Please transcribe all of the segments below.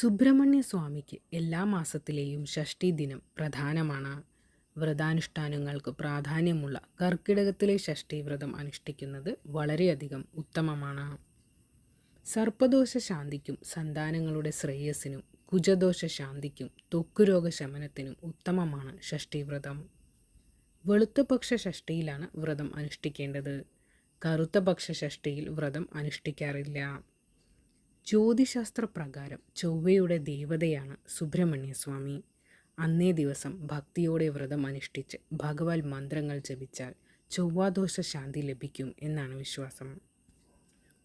സുബ്രഹ്മണ്യ സ്വാമിക്ക് എല്ലാ മാസത്തിലെയും ഷഷ്ടി ദിനം പ്രധാനമാണ്. വ്രതാനുഷ്ഠാനങ്ങൾക്ക് പ്രാധാന്യമുള്ള കർക്കിടകത്തിലെ ഷഷ്ടി വ്രതം അനുഷ്ഠിക്കുന്നത് വളരെയധികം ഉത്തമമാണ്. സർപ്പദോഷ ശാന്തിക്കും സന്താനങ്ങളുടെ ശ്രേയസ്സിനും കുജദോഷ ശാന്തിക്കും ത്വക്കുരോഗ ശമനത്തിനും ഉത്തമമാണ് ഷഷ്ടി വ്രതം. വെളുത്തപക്ഷ ഷഷ്ടിയിലാണ് വ്രതം അനുഷ്ഠിക്കേണ്ടത്. കറുത്തപക്ഷ ഷഷ്ടിയിൽ വ്രതം അനുഷ്ഠിക്കാറില്ല. ജ്യോതിശാസ്ത്ര പ്രകാരം ചൊവ്വയുടെ ദേവതയാണ് സുബ്രഹ്മണ്യസ്വാമി. അന്നേ ദിവസം ഭക്തിയോടെ വ്രതം അനുഷ്ഠിച്ച് ഭഗവാൻ മന്ത്രങ്ങൾ ജപിച്ചാൽ ചൊവ്വാദോഷ ശാന്തി ലഭിക്കും എന്നാണ് വിശ്വാസം.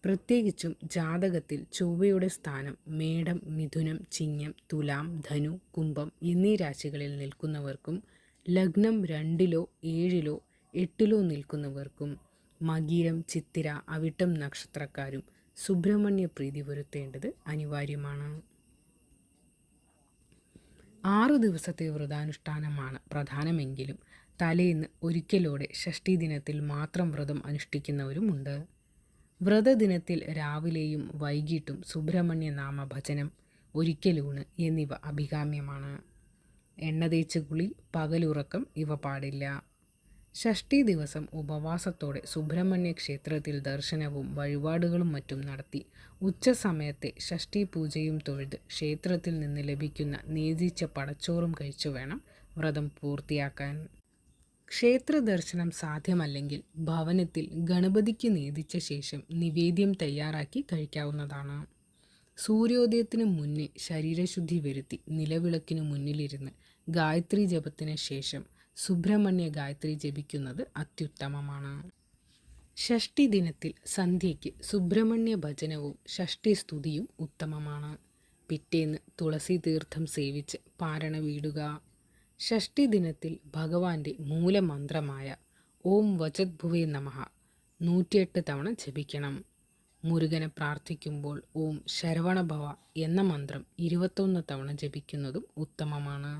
പ്രത്യേകിച്ചും ജാതകത്തിൽ ചൊവ്വയുടെ സ്ഥാനം മേടം മിഥുനം ചിങ്ങം തുലാം ധനു കുംഭം എന്നീ രാശികളിൽ നിൽക്കുന്നവർക്കും ലഗ്നം രണ്ടിലോ ഏഴിലോ എട്ടിലോ നിൽക്കുന്നവർക്കും മകീരം ചിത്തിര അവിട്ടം നക്ഷത്രക്കാരും സുബ്രഹ്മണ്യ പ്രീതി വരുത്തേണ്ടത് അനിവാര്യമാണ്. ആറു ദിവസത്തെ വ്രതാനുഷ്ഠാനമാണ് പ്രധാനമെങ്കിലും തലേന്ന് ഒരിക്കലോടെ ഷഷ്ടി ദിനത്തിൽ മാത്രം വ്രതം അനുഷ്ഠിക്കുന്നവരുമുണ്ട്. വ്രതദിനത്തിൽ രാവിലെയും വൈകിട്ടും സുബ്രഹ്മണ്യ നാമ ഭജനം ഒരിക്കലൂണ് എന്നിവ അഭികാമ്യമാണ്. എണ്ണ തേച്ച് കുളി പകലുറക്കം ഇവ പാടില്ല. ഷഷ്ഠി ദിവസം ഉപവാസത്തോടെ സുബ്രഹ്മണ്യ ക്ഷേത്രത്തിൽ ദർശനവും വഴിപാടുകളും മറ്റും നടത്തി. ഉച്ചസമയത്തെ ഷഷ്ടി പൂജയും തൊഴുത് ക്ഷേത്രത്തിൽ നിന്ന് ലഭിക്കുന്ന നേതിച്ച പടച്ചോറും കഴിച്ചു വേണം വ്രതം പൂർത്തിയാക്കാൻ. ക്ഷേത്ര ദർശനം സാധ്യമല്ലെങ്കിൽ ഭവനത്തിൽ ഗണപതിക്ക് നേതിച്ച ശേഷം നിവേദ്യം തയ്യാറാക്കി കഴിക്കാവുന്നതാണ്. സൂര്യോദയത്തിന് മുന്നേ ശരീരശുദ്ധി വരുത്തി നിലവിളക്കിനു മുന്നിലിരുന്ന് ഗായത്രി ജപത്തിന് ശേഷം സുബ്രഹ്മണ്യ ഗായത്രി ജപിക്കുന്നത് അത്യുത്തമമാണ്. ഷഷ്ടി ദിനത്തിൽ സന്ധ്യയ്ക്ക് സുബ്രഹ്മണ്യ ഭജനവും ഷഷ്ടി സ്തുതിയും ഉത്തമമാണ്. പിറ്റേന്ന് തുളസി തീർത്ഥം സേവിച്ച് പാരണ വീടുക. ഷഷ്ടി ദിനത്തിൽ ഭഗവാന്റെ മൂലമന്ത്രമായ ഓം വചദ്ഭുവേ നമഃ നൂറ്റിയെട്ട് തവണ ജപിക്കണം. മുരുകനെ പ്രാർത്ഥിക്കുമ്പോൾ ഓം ശരവണഭവ എന്ന മന്ത്രം ഇരുപത്തൊന്ന് തവണ ജപിക്കുന്നതും ഉത്തമമാണ്.